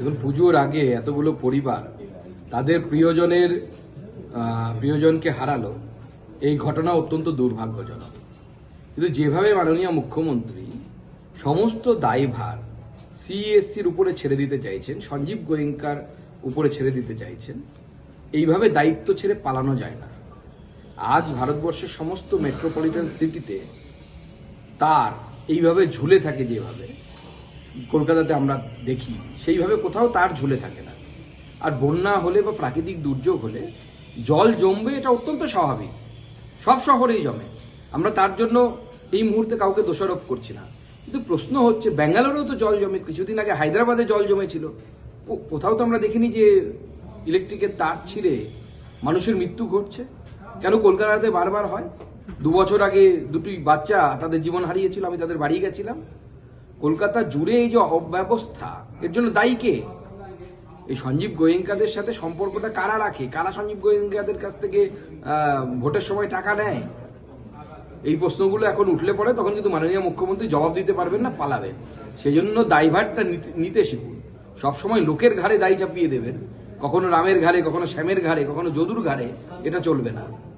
দেখুন, পুজোর আগে এতগুলো পরিবার তাদের প্রিয়জনের প্রিয়জনকে হারালো। এই ঘটনা অত্যন্ত দুর্ভাগ্যজনক। কিন্তু যেভাবে মাননীয় মুখ্যমন্ত্রী সমস্ত দায়ভার সিএসসির উপরে ছেড়ে দিতে চাইছেন, সঞ্জীব গোয়েঙ্কার উপরে ছেড়ে দিতে চাইছেন, এইভাবে দায়িত্ব ছেড়ে পালানো যায় না। আজ ভারতবর্ষের সমস্ত মেট্রোপলিটন সিটিতে তার এইভাবে ঝুলে থাকে যেভাবে। কলকাতাতে আমরা দেখি, সেইভাবে কোথাও তার ঝুলে থাকে না। আর বন্যা হলে বা প্রাকৃতিক দুর্যোগ হলে জল জমবে, এটা অত্যন্ত স্বাভাবিক। সব শহরেই জমে। আমরা তার জন্য এই মুহূর্তে কাউকে দোষারোপ করছি না। কিন্তু প্রশ্ন হচ্ছে, ব্যাঙ্গালোরেও তো জল জমে, কিছুদিন আগে হায়দ্রাবাদে জল জমেছিল। কোথাও তো আমরা দেখিনি যে ইলেকট্রিকের তার ছিঁড়ে মানুষের মৃত্যু ঘটছে। কেন কলকাতাতে বারবার হয়? দু বছর আগে দুটি বাচ্চা তাদের জীবন হারিয়েছিল, আমি তাদের বাড়ি গেছিলাম। কলকাতা জুড়ে এই যে অব্যবস্থা, এর জন্য দায়ী কে? এই সঞ্জীব গোয়েঙ্কাদের সাথে সম্পর্কটা কারা রাখে? কারা সঞ্জীব গোয়েঙ্কাদের কাছ থেকে ভোটের সময় টাকা নেয়? এই প্রশ্নগুলো এখন উঠলে পড়ে তখন কিন্তু মাননীয় মুখ্যমন্ত্রী জবাব দিতে পারবেন না, পালাবেন। সেই জন্য দায়ভারটা নিতে- শিখুন। সবসময় লোকের ঘাড়ে দায় চাপিয়ে দেবেন। কখনো রামের ঘাড়ে, কখনো শ্যামের ঘাড়ে, কখনো যদুর ঘাড়ে, এটা চলবে না।